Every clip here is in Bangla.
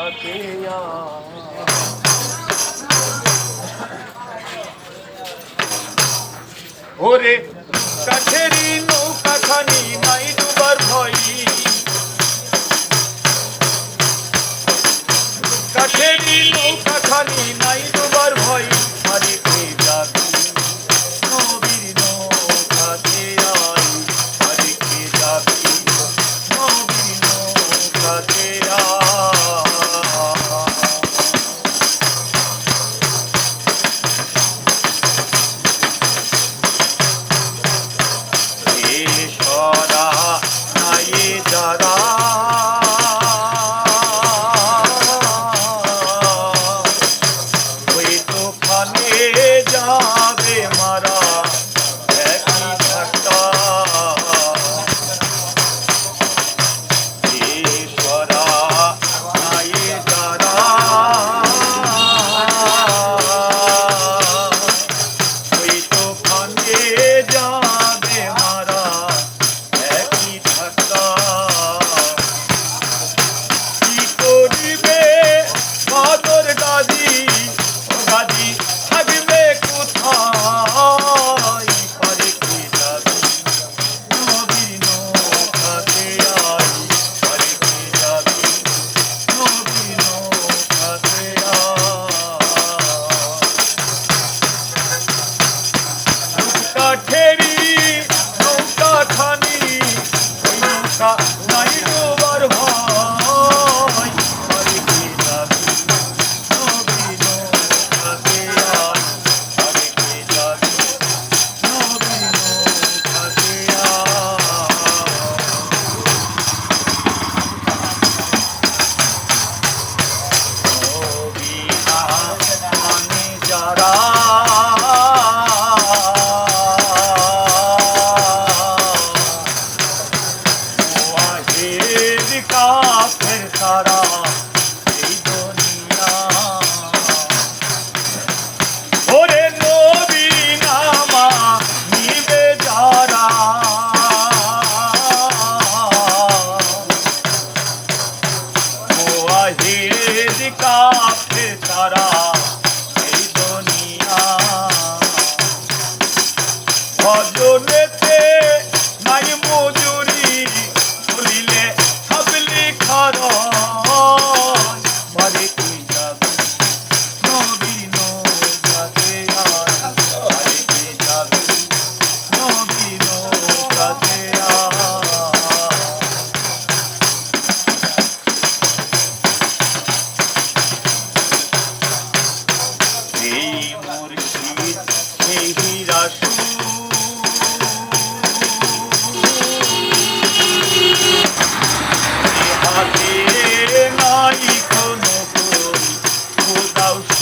থাকে ওরে কাঠেরি নৌকাখানি মাইর ছাড়া এই দুনিয়া। ওরে নবী নামা নিবে যারা। মোয়াহিদ কাপ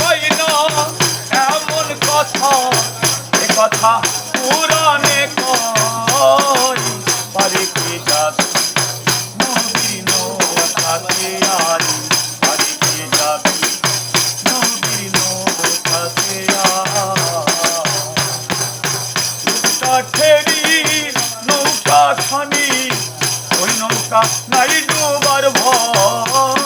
কইল, এমন কথা, এ কথা পুরাণে কই? পারি কি জাদু নবীন কাছে আরি পারি কি জাদু নবীন কাছে নৌকা ঠেরি, নৌকা খানি নাই ডোবার ভয়।